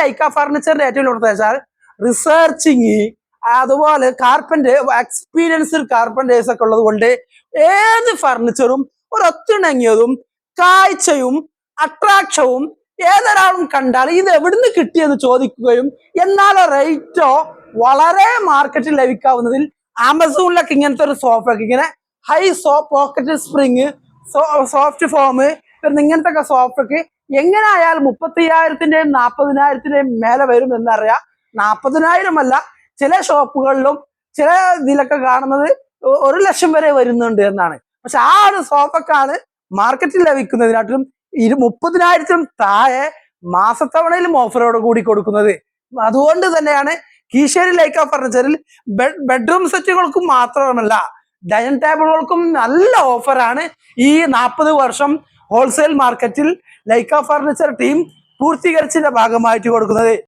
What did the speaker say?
ലൈക്ക ഫർണിച്ചറിന്റെ ഏറ്റവും കൂടുതൽ വെച്ചാൽ റിസർച്ചിങ് അതുപോലെ കാർപ്പന്റ് എക്സ്പീരിയൻസ്ഡ് കാർപ്പന്റേഴ്സ് ഒക്കെ ഉള്ളത് കൊണ്ട് ഏത് ഫർണിച്ചറും ഒരു ഒത്തിണങ്ങിയതും കാഴ്ചയും അട്രാക്ഷവും ഏതൊരാളും കണ്ടാൽ ഇത് എവിടുന്ന് കിട്ടിയെന്ന് ചോദിക്കുകയും എന്നാൽ റേറ്റോ വളരെ മാർക്കറ്റിൽ ലഭിക്കാവുന്നതിൽ ആമസോണിലൊക്കെ ഇങ്ങനത്തെ ഒരു സോഫ്റ്റ് ഇങ്ങനെ high so pocket spring soft foam ഇങ്ങനത്തെ ഒക്കെ സോഫയ്ക്ക് എങ്ങനെ ആയാലും മുപ്പത്തയ്യായിരത്തിന്റെയും നാൽപ്പതിനായിരത്തിന്റെയും മേലെ വരും എന്നറിയാം. നാൽപ്പതിനായിരം അല്ല ചില ഷോപ്പുകളിലും ചില ഇതിലൊക്കെ കാണുന്നത് ഒരു ലക്ഷം വരെ വരുന്നുണ്ട് എന്നാണ്. പക്ഷെ ആ ഒരു സോഫക്കാണ് മാർക്കറ്റിൽ ലഭിക്കുന്നതിനാട്ടിലും ഇരു മുപ്പതിനായിരത്തിനും താഴെ മാസത്തവണയിലും ഓഫറോട് കൂടി കൊടുക്കുന്നത്. അതുകൊണ്ട് തന്നെയാണ് കീശേരി ലൈക്ക ഫർണിച്ചറിൽ ബെഡ് ബെഡ്റൂം സെറ്റുകൾക്കും മാത്രമല്ല ഡൈനിങ് ടേബിളുകൾക്കും നല്ല ഓഫറാണ് ഈ നാൽപ്പത് വർഷം ഹോൾസെയിൽ മാർക്കറ്റിൽ ലൈക്ക ഫർണിച്ചർ ടീം പൂർത്തീകരിച്ചതിന്റെ ഭാഗമായിട്ട് കൊടുക്കുന്നത്.